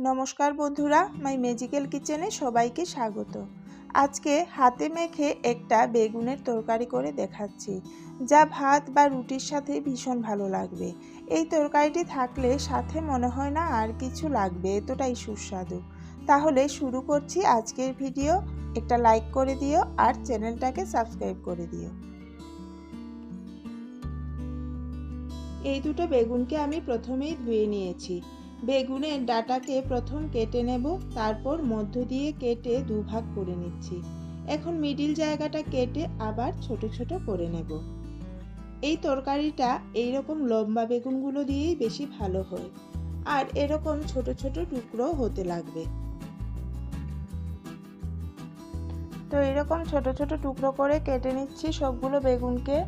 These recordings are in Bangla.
নমস্কার বন্ধুরা, মাই ম্যাজিক্যাল কিচেনে সবাইকে স্বাগত। আজকে হাতে মেখে একটা বেগুনের তরকারি করে দেখাচ্ছি, যা ভাত বা রুটির সাথে ভীষণ ভালো লাগবে। এই তরকারিটি থাকলে সাথে মনে হয় না আর কিছু লাগবে, এতটাই সুস্বাদু। তাহলে শুরু করছি আজকের ভিডিও। একটা লাইক করে দিও আর চ্যানেলটাকে সাবস্ক্রাইব করে দিও। এই দুটো বেগুনকে আমি প্রথমেই ধুয়ে নিয়েছি। বেগুনের ডাটাকে প্রথম কেটে নেব, তারপর মধ্য দিয়ে কেটে দুভাগ করে নিচ্ছি। এখন মিডিল জায়গাটা কেটে আবার ছোট ছোট করে নেব। এই তরকারিটা এই রকম লম্বা বেগুনগুলো দিয়েই বেশি ভালো হয়। আর এরকম ছোট ছোট টুকরো হতে লাগবে। তো এরকম ছোট ছোট টুকরো করে কেটে নিচ্ছি সবগুলো বেগুনকে।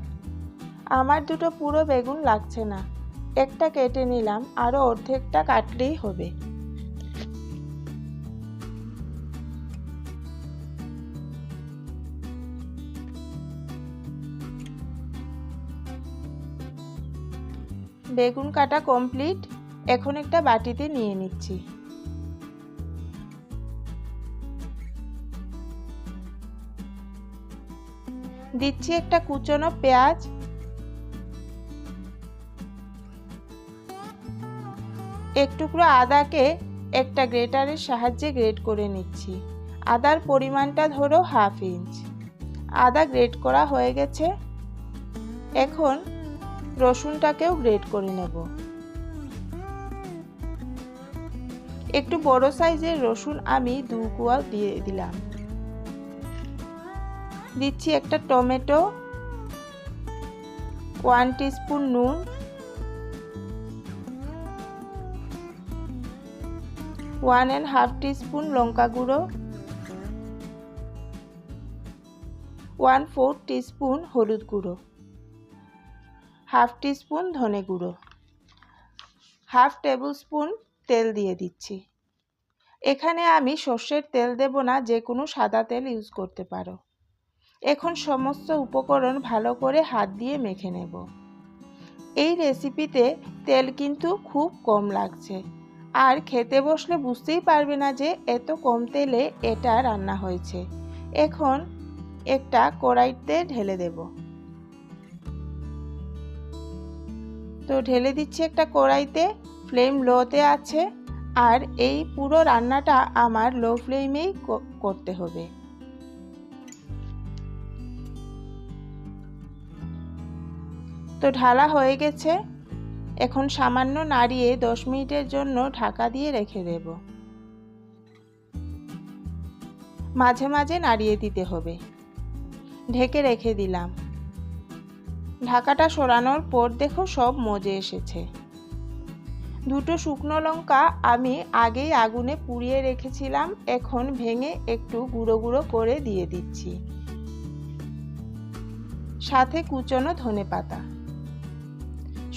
আমার দুটো পুরো বেগুন লাগছে না। একটা কেটে নিলাম আরও অর্ধেকটা কাটলেই হবে। বেগুন কাটা কমপ্লিট, এখন একটা বাটিতে নিয়ে নিচ্ছি। দিচ্ছি একটা কুচনো পেঁয়াজ এক টুকরো আদাকে একটা গ্রেটারের সাহায্যে গ্রেট করে নিচ্ছি। আদার পরিমাণটা ধরো হাফ ইঞ্চ। আদা গ্রেট করা হয়ে গেছে। এখন রসুনটাকেও গ্রেট করে নেব। একটু বড় সাইজের রসুন আমি দু কুয়া দিয়ে দিলাম। দিচ্ছি একটা টমেটো, ওয়ান টিস্পুন নুন ওয়ান অ্যান্ড হাফ টিস্পুন লঙ্কা গুঁড়ো, ওয়ান ফোর টিস্পুন হলুদ গুঁড়ো, হাফ টিস্পুন ধনে গুঁড়ো, হাফ টেবিল স্পুন তেল দিয়ে দিচ্ছি। এখানে আমি সর্ষের তেল দেব না, যে কোনো সাদা তেল ইউজ করতে পারো। এখন সমস্ত উপকরণ ভালো করে হাত দিয়ে মেখে নেব। এই রেসিপিতে তেল কিন্তু খুব কম লাগছে। আর খেতে বসলে বুঝতেই পারবে না যে এত কম তেলে এটা রান্না হয়েছে। এখন একটা কড়াইতে ঢেলে দেব। তো ঢেলে দিচ্ছি একটা কড়াইতে, ফ্লেম লোতে আছে। আর এই পুরো রান্নাটা আমার লো ফ্লেমেই করতে হবে। তো ঢালা হয়ে গেছে। এখন সামান্য নাড়িয়ে দশ মিনিটের জন্য ঢাকা দিয়ে রেখে দেব। মাঝে মাঝে নাড়িয়ে দিতে হবে। ঢেকে রেখে দিলাম। ঢাকাটা সরানোর পর দেখো সব মজে এসেছে। দুটো শুকনো লঙ্কা আমি আগেই আগুনে পুড়িয়ে রেখেছিলাম, এখন ভেঙে একটু গুঁড়ো গুঁড়ো করে দিয়ে দিচ্ছি। সাথে কুচনো ধনে পাতা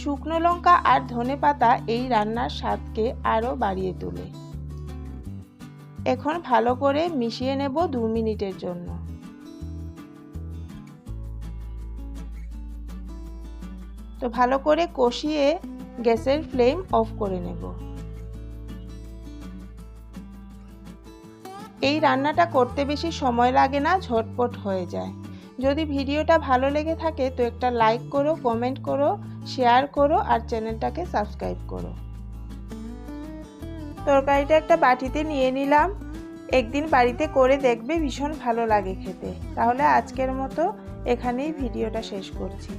শুকনো লঙ্কা আর ধনে পাতা এই রান্নার স্বাদকে আরও বাড়িয়ে তোলে। এখন ভালো করে মিশিয়ে নেব দু মিনিটের জন্য। তো ভালো করে কষিয়ে গ্যাসের ফ্লেম অফ করে নেব। এই রান্নাটা করতে বেশি সময় লাগে না, ঝটপট হয়ে যায়। যদি ভিডিওটা ভালো লেগে থাকে তো একটা লাইক করো কমেন্ট করো শেয়ার করো আর চ্যানেলটাকে সাবস্ক্রাইব করো। তরকারিটা একটা বাটিতে নিয়ে নিলাম। একদিন বাড়িতে করে দেখবে ভীষণ ভালো লাগে খেতে। তাহলে আজকের মতো এখানেই ভিডিওটা শেষ করছি।